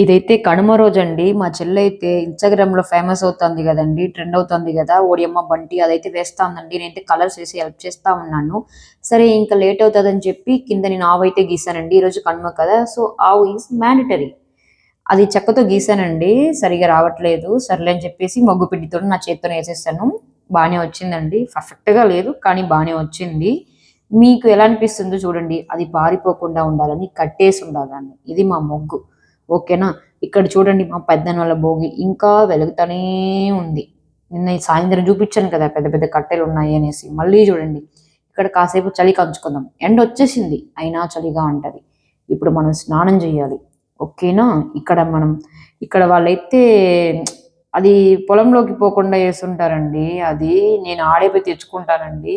ఇదైతే కనుమ రోజండి. మా చెల్లె అయితే ఇన్స్టాగ్రామ్లో ఫేమస్ అవుతుంది కదండి ట్రెండ్ అవుతుంది కదా ఓడియమ్మ బంటి అదైతే వేస్తా ఉందండి. నేనైతే కలర్స్ వేసి హెల్ప్ చేస్తా ఉన్నాను. సరే ఇంకా లేట్ అవుతుందని చెప్పి కింద నేను ఆవైతే గీసానండి. ఈరోజు కనుమ కదా! సో, ఆవు ఈస్ మ్యాండటరీ. అది చెక్కతో గీసానండి. సరిగా రావట్లేదు. సర్లే అని చెప్పేసి మగ్గు పిండితో నా చేత్తోనే వేసేసాను బాగానే వచ్చిందండి. పర్ఫెక్ట్‌గా లేదు. కానీ బానే వచ్చింది. మీకు ఎలా అనిపిస్తుందో చూడండి. అది పారిపోకుండా ఉండాలని కట్టేసి ఉండాలని. ఇది మా మొగ్గు ఓకేనా? ఇక్కడ చూడండి మా పెద్దనాన్న వాళ్ళ భోగి ఇంకా వెలుగుతూనే ఉంది. నిన్న ఈ సాయంత్రం చూపించాను కదా! పెద్ద పెద్ద కట్టెలు ఉన్నాయి అనేసి. మళ్ళీ చూడండి. ఇక్కడ కాసేపు చలి కంచుకుందాం. ఎండ వచ్చేసింది అయినా చలిగా ఉంటుంది ఇప్పుడు మనం స్నానం చేయాలి. ఓకేనా? ఇక్కడ మనం ఇక్కడ వాళ్ళైతే అది పొలంలోకి పోకుండా వేస్తుంటారండి అది నేను ఆడేపోయి తెచ్చుకుంటానండి.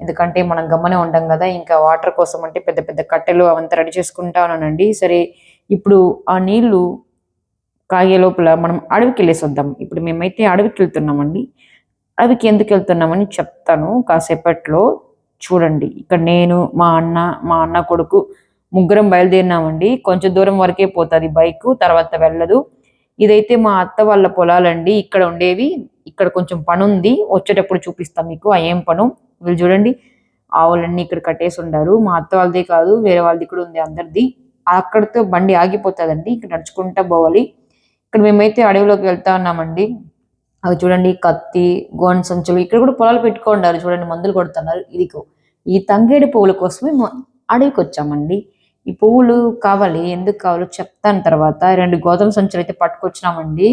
ఎందుకంటే మనం గమ్మనే ఉంటాం కదా ఇంకా వాటర్ కోసం అంటే పెద్ద పెద్ద కట్టెలు అవంతా రెడీ చేసుకుంటానండి సరే ఇప్పుడు ఆ నీళ్ళు కాగే లోపల మనం అడవికి వెళ్ళేసి వద్దాం ఇప్పుడు మేమైతే అడవికెళ్తున్నామండి. అడవికి ఎందుకు వెళ్తున్నామని చెప్తాను కాసేపట్లో. చూడండి. ఇక్కడ నేను, మా అన్న, మా అన్న కొడుకు ముగ్గురం బయలుదేరినామండి. కొంచెం దూరం వరకే పోతుంది బైకు. తర్వాత వెళ్ళదు. ఇదైతే మా అత్త వాళ్ళ పొలాలండి. ఇక్కడ ఉండేవి. ఇక్కడ కొంచెం పనుంది. వచ్చేటప్పుడు చూపిస్తాం మీకు ఆ ఏం పను వీళ్ళు చూడండి. ఆవులన్నీ ఇక్కడ కట్టేసి ఉండారు మా అత్త వాళ్ళదే కాదు వేరే వాళ్ళది కూడా ఉంది అందరిది. అక్కడితో బండి ఆగిపోతుందండి ఇక్కడ నడుచుకుంటా పోవాలి. ఇక్కడ మేమైతే అడవిలోకి వెళ్తా ఉన్నామండి. అవి చూడండి కత్తి, గోనె సంచులు ఇక్కడ కూడా పొలాలు పెట్టుకోండారు చూడండి మందులు కొడుతున్నారు. ఇదిగో ఈ తంగేడు పువ్వుల కోసమే అడవికి వచ్చామండి ఈ పువ్వులు కావాలి. ఎందుకు కావాలో చెప్తాను తర్వాత. రెండు గోధుమ సంచులు అయితే పట్టుకొచ్చినామండి.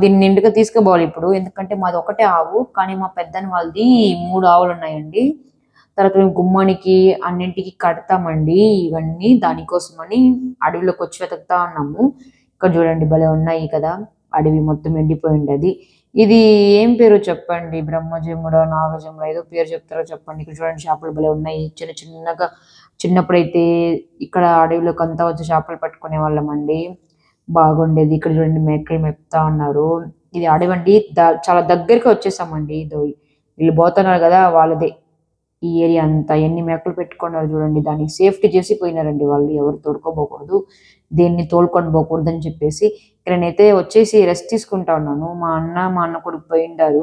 దీన్ని నిండుగా తీసుకుపోవాలి ఇప్పుడు. ఎందుకంటే మాది ఒకటే ఆవు. కానీ మా పెద్దని వాళ్ళది మూడు ఆవులు ఉన్నాయండి తర్వాత మేము గుమ్మానికి అన్నింటికి కడతామండి. ఇవన్నీ దానికోసమని అడవిలోకొచ్చి వెతుకుతా ఉన్నాము. ఇక్కడ చూడండి భలే ఉన్నాయి కదా! అడవి మొత్తం ఎండిపోయుండది. ఇది ఏం పేరు చెప్పండి. బ్రహ్మజముడో, నాగజముడో ఏదో పేరు చెప్తారో చెప్పండి. ఇక్కడ చూడండి చేపలు భలే ఉన్నాయి. చిన్న చిన్నగా చిన్నప్పుడైతే ఇక్కడ అడవిలోకి అంతా వచ్చి చేపలు పట్టుకునే వాళ్ళం అండి బాగుండేది. ఇక్కడ చూడండి మేకలు మేపుతా ఉన్నారు. ఇది అడవండి. చాలా దగ్గరికి వచ్చేసామండి. ఇది వీళ్ళు పోతున్నారు కదా వాళ్ళదే. ఈ ఏరియా అంతా ఎన్ని మేకలు పెట్టుకున్నారు చూడండి. దానికి సేఫ్టీ చేసి పోయినారండి వాళ్ళు. ఎవరు తోడుకోబోకూడదు. దేన్ని తోలుకొని అని చెప్పేసి. నేనైతే వచ్చేసి రెస్ట్ తీసుకుంటా ఉన్నాను. మా అన్న, మా అన్న కొడుకు పోయిండారు.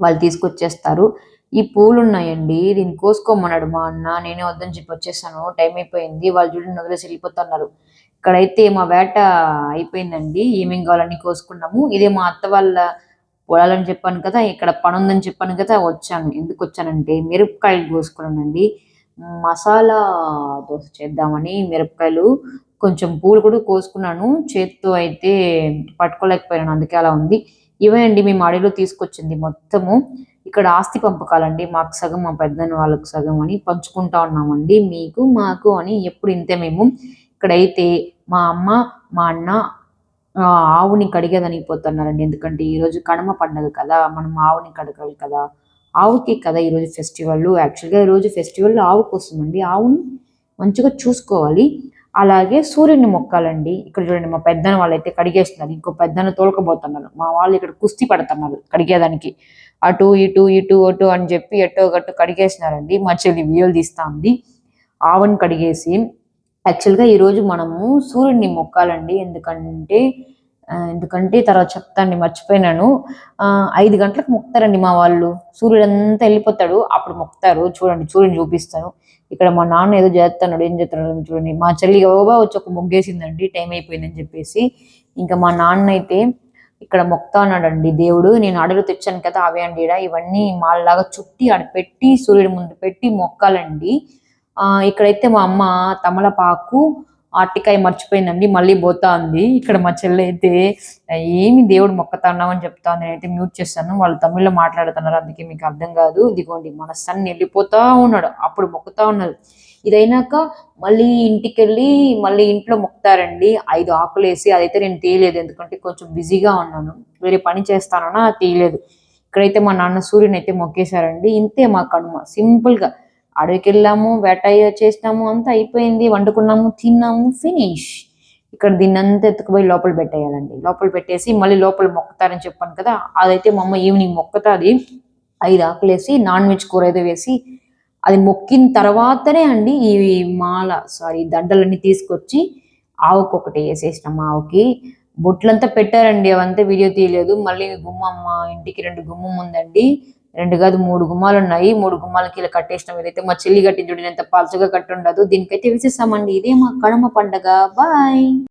వాళ్ళు తీసుకొచ్చేస్తారు. ఈ పూలున్నాయండి. దీన్ని కోసుకోమన్నాడు మా అన్న. నేనే వద్దని చెప్పి వచ్చేసాను. టైం అయిపోయింది. వాళ్ళు చూడండి వదిలేసి వెళ్ళిపోతున్నారు. ఇక్కడైతే మా వేట అయిపోయిందండి. ఏమేం కావాలో అన్ని కోసుకున్నాము. ఇదే మా అత్త వాళ్ళ పొలాలని చెప్పాను కదా! ఇక్కడ పని ఉందని చెప్పాను కదా! వచ్చాను. ఎందుకు వచ్చానంటే మిరపకాయలు కోసుకున్నానండి. మసాలా దోస చేద్దామని మిరపకాయలు కొంచెం పూలు కూడా కోసుకున్నాను. చేత్తో అయితే పట్టుకోలేకపోయాను. అందుకే అలా ఉంది. ఇవే అండి మేము అడవిలో తీసుకొచ్చింది మొత్తము. ఇక్కడ ఆస్తి పంపకాలండి. మాకు సగం, మా పెద్దని వాళ్ళకి సగం అని పంచుకుంటా ఉన్నామండి. మీకు, మాకు అని ఎప్పుడు ఇంతే మేము. ఇక్కడైతే మా అమ్మ, మా అన్న ఆవుని కడిగేదానికి పోతున్నారండి. ఎందుకంటే ఈరోజు కనుమ పండగ కదా! మనం ఆవుని కడగాలి కదా! ఆవుకి కదా ఈరోజు ఫెస్టివల్. యాక్చువల్‌గా ఈరోజు ఫెస్టివల్ ఆవు కోసమండి. ఆవుని మంచిగా చూసుకోవాలి. అలాగే సూర్యుని మొక్కాలండి. ఇక్కడ చూడండి మా పెద్దన వాళ్ళైతే కడిగేస్తున్నారు. ఇంకో పెద్దను తోలకబోతున్నారు మా వాళ్ళు ఇక్కడ కుస్తీ పడుతున్నారు కడిగేదానికి. అటు, ఇటు, ఇటు, అటు అని చెప్పి ఎటో గట్టు కడిగేసినారండి. మా చెల్లి వీడియోలు తీస్తా ఉంది. ఆవుని కడిగేసి యాక్చువల్‌గా ఈరోజు మనము సూర్యుడిని మొక్కాలండి. ఎందుకంటే ఎందుకంటే తర్వాత చెప్తానండి మర్చిపోయినాను. ఐదు గంటలకు మొక్తారండి మా వాళ్ళు. సూర్యుడు అంతా వెళ్ళిపోతాడు. అప్పుడు మొక్కుతారు. చూడండి సూర్యుని చూపిస్తాను. ఇక్కడ మా నాన్న ఏదో చేస్తున్నాడు. ఏం చేస్తున్నాడు చూడండి. మా చెల్లి గబగబా వచ్చి ఒక మొగ్గేసిందండి టైం అయిపోయిందని చెప్పేసి. ఇంకా మా నాన్న అయితే ఇక్కడ మొక్కుతా ఉన్నాడండి దేవుడు. నేను అడవిలో తెచ్చాను కదా! అవే అండి ఈడ. ఇవన్నీ మాల్లాగా చుట్టి ఆడ పెట్టి సూర్యుడి ముందు పెట్టి మొక్కాలండి. ఇక్కడైతే మా అమ్మ తమలపాకు, అరటికాయ మర్చిపోయిందండి. మళ్ళీ పోతా ఉంది. ఇక్కడ మా చెల్లె అయితే ఏమి దేవుడు మొక్కుతున్నావు అని చెప్తా ఉంది. నేనైతే మ్యూట్ చేస్తాను వాళ్ళు తమిళ్‌లో మాట్లాడుతున్నారు. అందుకే మీకు అర్థం కాదు. ఇదిగోండి మన సన్ వెళ్ళిపోతా ఉన్నాడు. అప్పుడు మొక్కుతా ఉన్నారు. ఇదైనాక మళ్ళీ ఇంటికెళ్ళి మళ్ళీ ఇంట్లో మొక్కుతారండి. ఐదు ఆకులు వేసి అదైతే నేను తీయలేదు. ఎందుకంటే కొంచెం బిజీగా ఉన్నాను. వేరే పని చేస్తానన్నా తీయలేదు. ఇక్కడైతే మా నాన్న సూర్యుడినైతే మొక్కేశారండి. ఇంతే మా కనుమ. సింపుల్‌గా అడవికి వెళ్ళాము వేట చేసినాము అంతా అయిపోయింది. వండుకున్నాము, తిన్నాము, ఫినిష్. ఇక్కడ దీన్ని అంతా ఎత్తుకుపోయి లోపల పెట్టేయాలండి. లోపల పెట్టేసి మళ్ళీ లోపల మొక్కుతారని చెప్పాను కదా! అదైతే మా అమ్మ ఈవినింగ్ మొక్కుతాది. ఐదు ఆకులేసి నాన్ వెజ్ కూర ఏదో వేసి అది మొక్కిన తర్వాతనే అండి ఈ మాల సారీ దండలన్నీ తీసుకొచ్చి ఆవుకి ఒకటి వేసేసినాం ఆవుకి బొట్లంతా పెట్టారండి అవంతా వీడియో తీయలేదు మళ్ళీ గుమ్మం మా ఇంటికి రెండు గుమ్మం ఉందండి రెండు కాదు మూడు గుమ్మాలు ఉన్నాయి మూడు గుమ్మాలకి ఇలా కట్టేసినాం. ఇదైతే మా చెల్లి కట్టించుడు ఎంత పలుచగా కట్టి ఉండదు దీనికైతే విసిస్తామండి ఇదే మా కడమ పండగ. బాయ్.